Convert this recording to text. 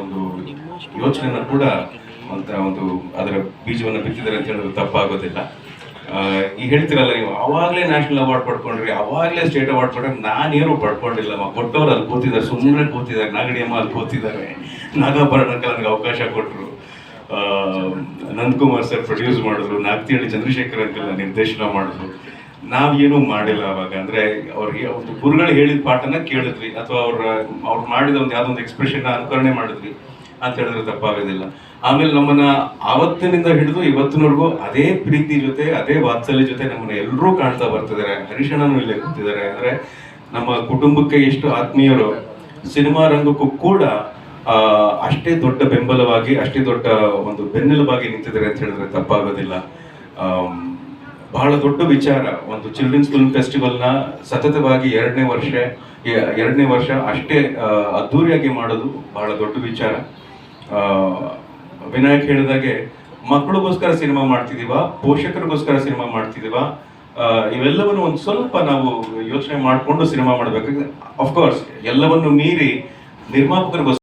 ಒಂದು ಯೋಚನೆಯನ್ನು ಕೂಡ ಅಂತ ಒಂದು ಅದರ ಬೀಜವನ್ನು ಬಿತ್ತಿದ್ದಾರೆ ಅಂತ ಹೇಳಿದ್ರೆ ತಪ್ಪಾಗೋದಿಲ್ಲ. ಈಗ ಹೇಳ್ತಿರಲ್ಲ ನೀವು, ಅವಾಗಲೇ ನ್ಯಾಷನಲ್ ಅವಾರ್ಡ್ ಪಡ್ಕೊಂಡ್ರಿ, ಅವಾಗಲೇ ಸ್ಟೇಟ್ ಅವಾರ್ಡ್ ಪಡ್ಕೊಂಡ್ರೆ, ನಾನೇನು ಪಡ್ಕೊಂಡಿಲ್ಲಮ್ಮ ಕೊಟ್ಟವ್ರು ಅಲ್ಲಿ ಕೂತಿದ್ದಾರೆ, ಸುಮ್ಮನೆ ಕೂತಿದ್ದಾರೆ, ನಾಗಡಿಯಮ್ಮ ಅಲ್ಲಿ ಕೂತಿದ್ದಾರೆ. ನಾಗಾಭರಣಕ್ಕೆ ನನಗೆ ಅವಕಾಶ ಕೊಟ್ಟರು ನಂದಕುಮಾರ್ ಸರ್ ಪ್ರೊಡ್ಯೂಸ್ ಮಾಡಿದ್ರು, ನಾಗ್ತಿಹಳ್ಳಿ ಚಂದ್ರಶೇಖರ್ ಅಂಕಲ್ ನಿರ್ದೇಶನ ಮಾಡಿದ್ರು. ನಾವೇನು ಮಾಡಿಲ್ಲ ಅವಾಗ. ಅಂದ್ರೆ ಅವ್ರಿಗೆ ಒಂದು ಗುರುಗಳು ಹೇಳಿದ ಪಾಠನ ಕೇಳಿದ್ವಿ. ಅಥವಾ ಅವ್ರ, ಅವ್ರು ಮಾಡಿದ ಒಂದು ಯಾವ್ದೊಂದು ಎಕ್ಸ್ಪ್ರೆಷನ್ ಅನುಕರಣೆ ಮಾಡಿದ್ವಿ ಅಂತ ಹೇಳಿದ್ರೆ ತಪ್ಪಾಗೋದಿಲ್ಲ. ಆಮೇಲೆ ನಮ್ಮನ್ನ ಆವತ್ತಿನಿಂದ ಹಿಡಿದು ಇವತ್ತಿನವರೆಗೂ ಅದೇ ಪ್ರೀತಿ ಜೊತೆ, ಅದೇ ವಾತ್ಸಲ್ಯ ಜೊತೆ ನಮ್ಮನ್ನ ಎಲ್ಲರೂ ಕಾಣ್ತಾ ಬರ್ತಿದ್ದಾರೆ. ಹರೀಶಣ್ಣನು ಇಲ್ಲೇ ಕೂತಿದ್ದಾರೆ. ಅಂದ್ರೆ ನಮ್ಮ ಕುಟುಂಬಕ್ಕೆ ಎಷ್ಟು ಆತ್ಮೀಯರು, ಸಿನಿಮಾ ರಂಗಕ್ಕೂ ಕೂಡ ಅಷ್ಟೇ ದೊಡ್ಡ ಬೆಂಬಲವಾಗಿ, ಅಷ್ಟೇ ದೊಡ್ಡ ಒಂದು ಬೆನ್ನೆಲುಬಾಗಿ ನಿಂತಿದ್ದಾರೆ ಅಂತ ಹೇಳಿದ್ರೆ ತಪ್ಪಾಗೋದಿಲ್ಲ. ಬಹಳ ದೊಡ್ಡ ವಿಚಾರ. ಒಂದು ಚಿಲ್ಡ್ರನ್ಸ್ ಫಿಲ್ಮ್ ಫೆಸ್ಟಿವಲ್ನ ಸತತವಾಗಿ ಎರಡನೇ ವರ್ಷ ಎರಡನೇ ವರ್ಷ ಅಷ್ಟೇ ಅದ್ಧೂರಿಯಾಗಿ ಮಾಡೋದು ಬಹಳ ದೊಡ್ಡ ವಿಚಾರ. ವಿನಾಯಕ್ ಹೇಳಿದಾಗೆ ಮಕ್ಕಳಿಗೋಸ್ಕರ ಸಿನಿಮಾ ಮಾಡ್ತಿದೀವ ಪೋಷಕರಿಗೋಸ್ಕರ ಸಿನಿಮಾ ಮಾಡ್ತಿದೀವ ಆ, ಇವೆಲ್ಲವನ್ನು ಒಂದು ಸ್ವಲ್ಪ ನಾವು ಯೋಚನೆ ಮಾಡಿಕೊಂಡು ಸಿನಿಮಾ ಮಾಡಬೇಕು. ಅಫ್ಕೋರ್ಸ್ ಎಲ್ಲವನ್ನು ಮೀರಿ ನಿರ್ಮಾಪಕರಿಗೋಸ್ಕರ